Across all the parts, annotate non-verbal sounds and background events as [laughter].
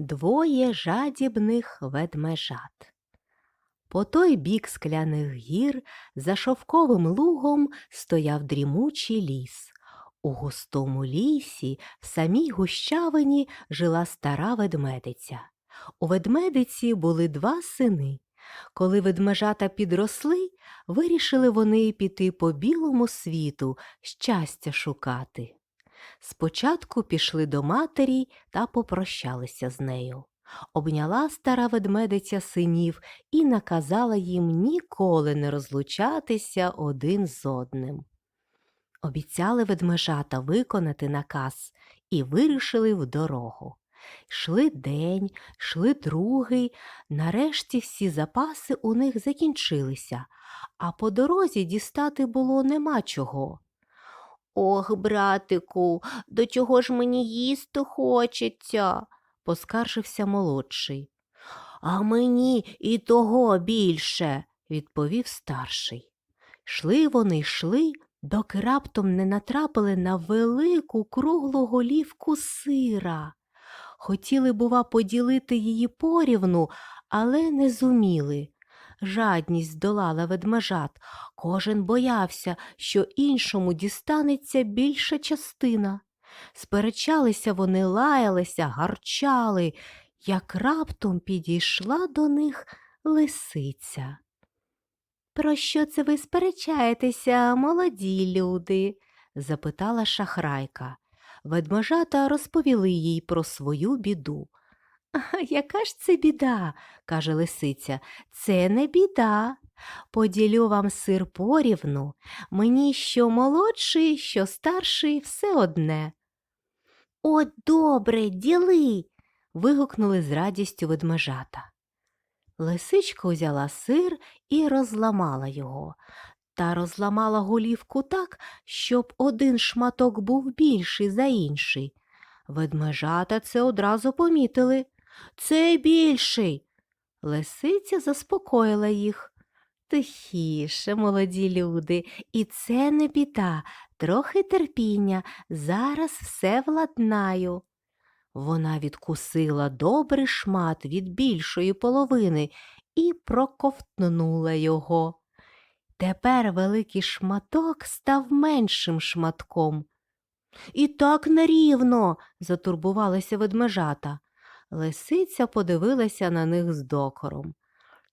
Двоє жадібних ведмежат. По той бік скляних гір за шовковим лугом стояв дрімучий ліс. У густому лісі, в самій гущавині, жила стара ведмедиця. У ведмедиці були два сини. Коли ведмежата підросли, вирішили вони піти по білому світу, щастя шукати. Спочатку пішли до матері та попрощалися з нею. Обняла стара ведмедиця синів і наказала їм ніколи не розлучатися один з одним. Обіцяли ведмежата виконати наказ і вирішили в дорогу. Йшли день, йшли другий, нарешті всі запаси у них закінчилися, а по дорозі дістати було нема чого. Ох, братику, до чого ж мені їсти хочеться, поскаржився молодший. А мені і того більше, відповів старший. Йшли вони, йшли, доки раптом не натрапили на велику круглу голівку сира. Хотіли, бува, поділити її порівну, але не зуміли. Жадність здолала ведмежат. Кожен боявся, що іншому дістанеться більша частина. Сперечалися вони, лаялися, гарчали, як раптом підійшла до них лисиця. Про що це ви сперечаєтеся, молоді люди? запитала шахрайка. Ведмежата розповіли їй про свою біду. «А [laughs] Яка ж це біда? каже лисиця. Це не біда. Поділю вам сир порівну. Мені що молодший, що старший все одне. От добре, діли. вигукнули з радістю ведмежата. Лисичка узяла сир і розламала його, та розламала голівку так, щоб один шматок був більший за інший. Ведмежата це одразу помітили. Це більший. Лисиця заспокоїла їх. Тихіше, молоді люди, і це не біда, трохи терпіння, зараз все владнаю. Вона відкусила добрий шмат від більшої половини і проковтнула його. Тепер великий шматок став меншим шматком. І так нерівно, затурбувалися ведмежата. Лисиця подивилася на них з докором.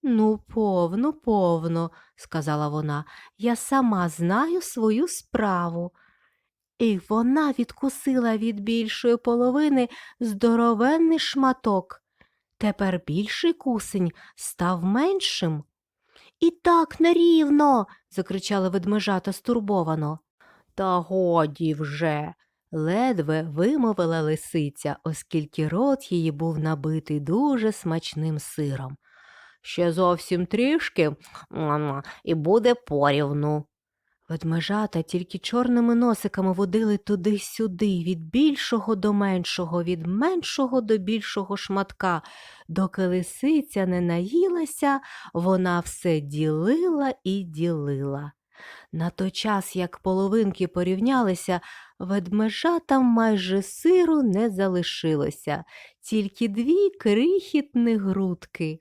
Ну, повно, повно, сказала вона, я сама знаю свою справу. І вона відкусила від більшої половини здоровенний шматок. Тепер більший кусень став меншим. І так нерівно. закричали ведмежата стурбовано. Та годі вже. Ледве вимовила лисиця, оскільки рот її був набитий дуже смачним сиром. Ще зовсім трішки і буде порівну. Ведмежата тільки чорними носиками водили туди-сюди, від більшого до меншого, від меншого до більшого шматка. Доки лисиця не наїлася, вона все ділила і ділила. На той час, як половинки порівнялися, ведмежатам майже сиру не залишилося, тільки дві крихітні грудки.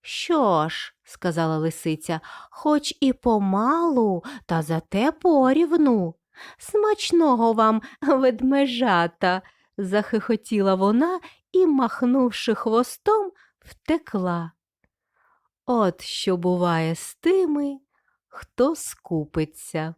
Що ж, сказала лисиця, хоч і помалу, та зате порівну. Смачного вам, ведмежата, захихотіла вона і, махнувши хвостом, втекла. От що буває з тими, хто скупиться.